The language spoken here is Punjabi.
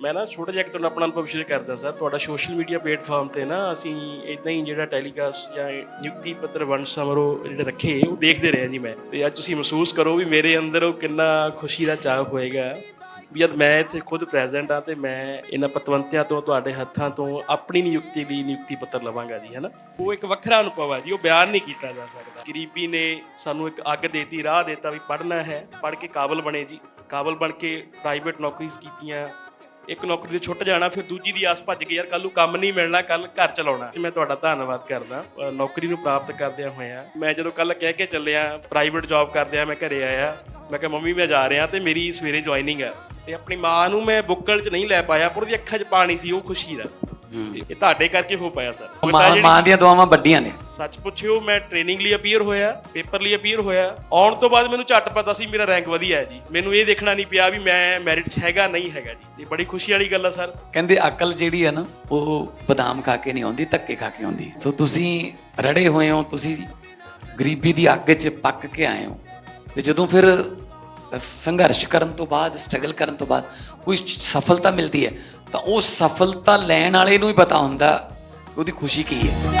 ਮੈਂ ਨਾ ਛੋਟਾ ਜਿਹਾ ਇੱਕ ਤੁਹਾਨੂੰ ਆਪਣਾ ਅਨੁਭਵ ਸ਼ੇਅਰ ਕਰਦਾ ਸਰ ਤੁਹਾਡਾ ਸੋਸ਼ਲ ਮੀਡੀਆ ਪਲੇਟਫਾਰਮ ਤੇ ਨਾ ਅਸੀਂ ਇਦਾਂ ਹੀ ਜਿਹੜਾ ਟੈਲੀਕਾਸਟ ਜਾਂ ਨਿਯੁਕਤੀ ਪੱਤਰ ਵੰਡ ਸਮਾਰੋਹ ਜਿਹੜੇ ਰੱਖੇ, ਉਹ ਦੇਖਦੇ ਰਹੇ ਜੀ ਮੈਂ। ਤੇ ਅੱਜ ਤੁਸੀਂ ਮਹਿਸੂਸ ਕਰੋ ਵੀ ਮੇਰੇ ਅੰਦਰ ਉਹ ਕਿੰਨਾ ਖੁਸ਼ੀ ਦਾ ਚਾਹ ਹੋਏਗਾ। ਵੀ ਜਦ ਮੈਂ ਇੱਥੇ ਖੁਦ ਪ੍ਰੈਜ਼ੈਂਟ ਆ ਤੇ ਮੈਂ ਇਹਨਾਂ ਪਤਵੰਤਿਆਂ ਤੋਂ, ਤੁਹਾਡੇ ਹੱਥਾਂ ਤੋਂ ਆਪਣੀ ਨਿਯੁਕਤੀ ਲਈ ਨਿਯੁਕਤੀ ਪੱਤਰ ਲਵਾਂਗਾ ਜੀ, ਹੈਨਾ? ਉਹ ਇੱਕ ਵੱਖਰਾ ਅਨੁਭਵ ਆ ਜੀ, ਉਹ ਬਿਆਨ ਨਹੀਂ ਕੀਤਾ ਜਾ ਸਕਦਾ। ਗਰੀਬੀ ਨੇ ਸਾਨੂੰ ਇੱਕ ਅੱਗ ਦੇਤੀ, ਰਾਹ ਦੇਤਾ ਵੀ ਪੜ੍ਹਨਾ ਹੈ, ਪੜ੍ਹ ਕੇ ਕਾਬਲ ਬਣੇ ਜੀ। ਕਾਬਲ ਬਣ ਕੇ ਪ੍ਰਾਈਵੇਟ ਨੌਕਰੀਆਂ ਕੀਤੀਆਂ ਇੱਕ ਨੌਕਰੀ ਤੇ ਛੁੱਟ ਜਾਣਾ, ਫਿਰ ਦੂਜੀ ਦੀ ਆਸ ਭੱਜ ਕੇ ਯਾਰ ਕੱਲ ਨੂੰ ਕੰਮ ਨਹੀਂ ਮਿਲਣਾ ਕੱਲ ਘਰ ਚਲਾਉਣਾ। ਮੈਂ ਤੁਹਾਡਾ ਧੰਨਵਾਦ ਕਰਦਾ। ਨੌਕਰੀ ਨੂੰ ਪ੍ਰਾਪਤ ਕਰਦਿਆਂ ਹੋਇਆ, ਮੈਂ ਜਦੋਂ ਕੱਲ ਕਹਿ ਕੇ ਚੱਲਿਆ ਪ੍ਰਾਈਵੇਟ ਜੌਬ ਕਰਦਿਆਂ ਮੈਂ ਘਰੇ ਆਇਆ, ਮੈਂ ਕਿਹਾ, ਮੰਮੀ, ਮੈਂ ਜਾ ਰਿਹਾ ਤੇ ਮੇਰੀ ਸਵੇਰੇ ਜੁਆਇਨਿੰਗ ਹੈ। ਤੇ ਆਪਣੀ ਮਾਂ ਨੂੰ ਮੈਂ ਬੁੱਕਲ 'ਚ ਨਹੀਂ ਲੈ ਪਾਇਆ, ਪਰ ਉਹਦੀ ਅੱਖਾਂ 'ਚ ਪਾਣੀ ਸੀ, ਉਹ ਖੁਸ਼ੀ ਦਾ। ਇਹ ਤੁਹਾਡੇ ਕਰਕੇ ਹੋ ਪਾਇਆ ਸਰ। ਮਾਂ ਦੀਆਂ ਦੁਆਵਾਂ ਵੱਡੀਆਂ ਨੇ। ਸੱਚ ਪੁੱਛਿਓ ਮੈਂ ਟ੍ਰੇਨਿੰਗ ਲਈ ਅਪੀਅਰ ਹੋਇਆ ਪੇਪਰ ਲਈ ਅਪੀਅਰ ਹੋਇਆ। ਆਉਣ ਤੋਂ ਬਾਅਦ ਮੈਨੂੰ ਝੱਟ ਪਤਾ ਸੀ ਮੇਰਾ ਰੈਂਕ ਵਧੀਆ ਹੈ ਜੀ। ਮੈਨੂੰ ਇਹ ਦੇਖਣਾ ਨਹੀਂ ਪਿਆ ਵੀ ਮੈਂ ਮੈਰਿਟ 'ਚ ਹੈਗਾ ਨਹੀਂ ਹੈਗਾ ਜੀ। ਇਹ ਬੜੀ ਖੁਸ਼ੀ ਵਾਲੀ ਗੱਲ ਆ ਸਰ। ਕਹਿੰਦੇ ਅਕਲ ਜਿਹੜੀ ਹੈ ਨਾ ਉਹ ਬਦਾਮ ਖਾ ਕੇ ਨਹੀਂ ਆਉਂਦੀ ਧੱਕੇ ਖਾ ਕੇ ਆਉਂਦੀ। ਸੋ ਤੁਸੀਂ ਰੜੇ ਹੋਏ ਹੋ ਤੁਸੀਂ ਗਰੀਬੀ ਦੀ ਅੱਗ 'ਚ ਪੱਕ ਕੇ ਆਏ ਹੋ। ਤੇ ਜਦੋਂ ਫਿਰ ਸੰਘਰਸ਼ ਕਰਨ ਤੋਂ ਬਾਅਦ ਸਟਰਗਲ ਕਰਨ ਤੋਂ ਬਾਅਦ ਕੋਈ ਸਫਲਤਾ ਮਿਲਦੀ ਹੈ ਤਾਂ ਉਹ ਸਫਲਤਾ ਲੈਣ ਵਾਲੇ ਨੂੰ ਹੀ ਪਤਾ ਹੁੰਦਾ ਉਹਦੀ ਖੁਸ਼ੀ ਕੀ ਹੈ?